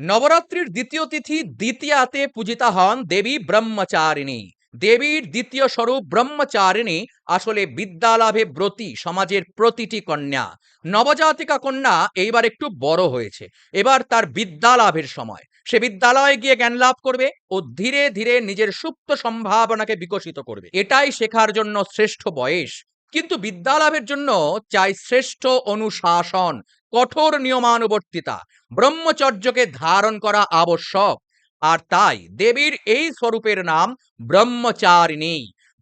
নবরাত্রির দ্বিতীয় তিথি দ্বিতীয়াতে পূজিতা হন দেবী ব্রহ্মচারিণী। দেবীর দ্বিতীয় স্বরূপ ব্রহ্মচারিণী, আসলে বিদ্যালাভে ব্রতী, সমাজের প্রতিটি কন্যা। নবজাতিকা কন্যা এইবার একটু বড় হয়েছে। এবার তার বিদ্যালাভের সময়। সে বিদ্যালয়ে গিয়ে জ্ঞান লাভ করবে ও ধীরে ধীরে নিজের সুপ্ত সম্ভাবনাকে বিকশিত করবে। এটাই শেখার জন্য শ্রেষ্ঠ বয়স। কিন্তু বিদ্যালাভের জন্য চাই শ্রেষ্ঠ অনুশাসন। কঠোর নিয়মানুবর্তিতা, ব্রহ্মচর্যকে ধারণ করা আবশ্যক। আর তাই দেবীর এই স্বরূপের নাম ব্রহ্মচারিণী।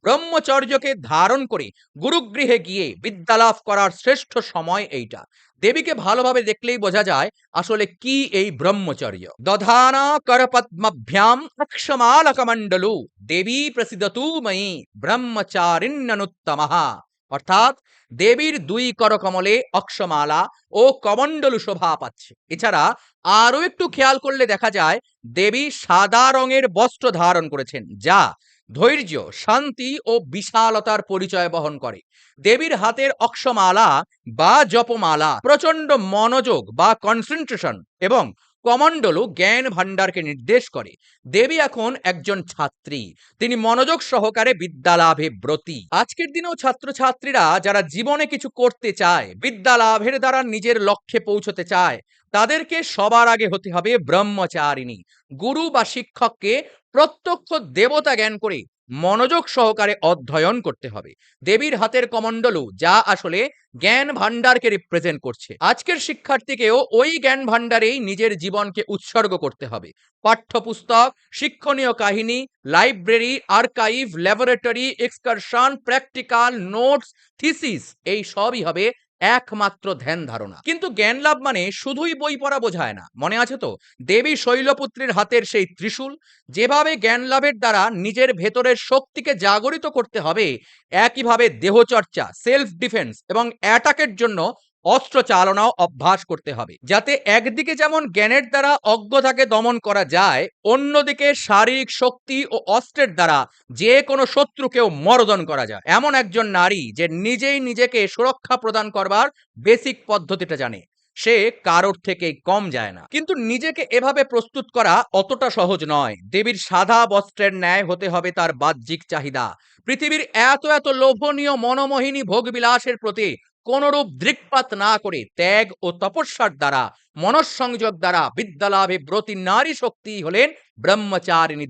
ব্রহ্মচর্যকে ধারণ করে গুরুগৃহে গিয়ে বিদ্যালাভ করার শ্রেষ্ঠ সময় এইটা। দেবীকে ভালোভাবে দেখলেই বোঝা যায় আসলে কি এই ব্রহ্মচর্য। দধানা করপদ্মভ্যাম অক্ষমালকমণ্ডলু, দেবী প্রসিদ্ধতু ময়ী ব্রহ্মচারিণ্যনুত্তমহা অর্থাৎ দেবীর দুই করকমলে অক্ষমালা ও কমণ্ডলু শোভা পাচ্ছে। এছাড়া আরও একটু খেয়াল করলে দেখা যায়, দেবী সাদা রঙের বস্ত্র ধারণ করেছেন, যা ধৈর্য, শান্তি ও বিশালতার পরিচয় বহন করে। দেবীর হাতের অক্ষমালা বা জপমালা প্রচণ্ড মনোযোগ বা কনসেন্ট্রেশন এবং কমণ্ডলু জ্ঞান ভাণ্ডারকে নির্দেশ করে। দেবী এখন একজন ছাত্রী। তিনি মনোযোগ সহকারে বিদ্যালাভে ব্রতী। আজকের দিনেও ছাত্রছাত্রীরা যারা জীবনে কিছু করতে চায়, বিদ্যালাভের দ্বারা নিজের লক্ষ্যে পৌঁছতে চায়, তাদেরকে সবার আগে হতে হবে ব্রহ্মচারিণী। গুরু বা শিক্ষককে প্রত্যক্ষ দেবতা জ্ঞান করে মনোযোগ সহকারে অধ্যয়ন করতে হবে। দেবীর হাতের কমণ্ডলু, যা আসলে জ্ঞান ভাণ্ডারকে রিপ্রেজেন্ট করছে। আজকের শিক্ষার্থীকেও ওই জ্ঞান ভাণ্ডারেই নিজের জীবনকে উৎসর্গ করতে হবে। পাঠ্যপুস্তক, শিক্ষণীয় কাহিনী library archive laboratory excursion practical notes thesis এই সবই হবে একমাত্র ধ্যান ধারণা। কিন্তু জ্ঞান লাভ মানে শুধুই বই পড়া বোঝায় না। মনে আছে তো? দেবী শৈলপুত্রীর হাতের সেই ত্রিশূল, যেভাবে জ্ঞান লাভের দ্বারা নিজের ভেতরের শক্তিকে জাগরিত করতে হবে, একইভাবে দেহচর্চা সেলফ ডিফেন্স এবং অ্যাটাকের জন্য অস্ত্র চালনাও অভ্যাস করতে হবে। যাতে একদিকে যেমন জ্ঞানের দ্বারা অজ্ঞতাকে দমন করা যায়, অন্যদিকে শারীরিক শক্তি ও অস্ত্রের দ্বারা যে কোনো শত্রুকেও মরদন করা যায়। এমন একজন নারী যে নিজেই নিজেকে সুরক্ষা প্রদান করবার বেসিক পদ্ধতিটা জানে। সে কারোর থেকে কম যায় না। কিন্তু নিজেকে এভাবে প্রস্তুত করা অতটা সহজ নয়। দেবীর সাদা বস্ত্রের ন্যায় হতে হবে তার বাহ্যিক চাহিদা। পৃথিবীর এত এত লোভনীয় মনোমোহিনী ভোগবিলাসের প্রতি কোনরূপ দৃকপাত না করে ত্যাগ ও তপস্যার দ্বারা, মনঃসংযোগ দ্বারা বিদ্যালাভে ব্রতী নারী শক্তি হলেন ব্রহ্মচারিণী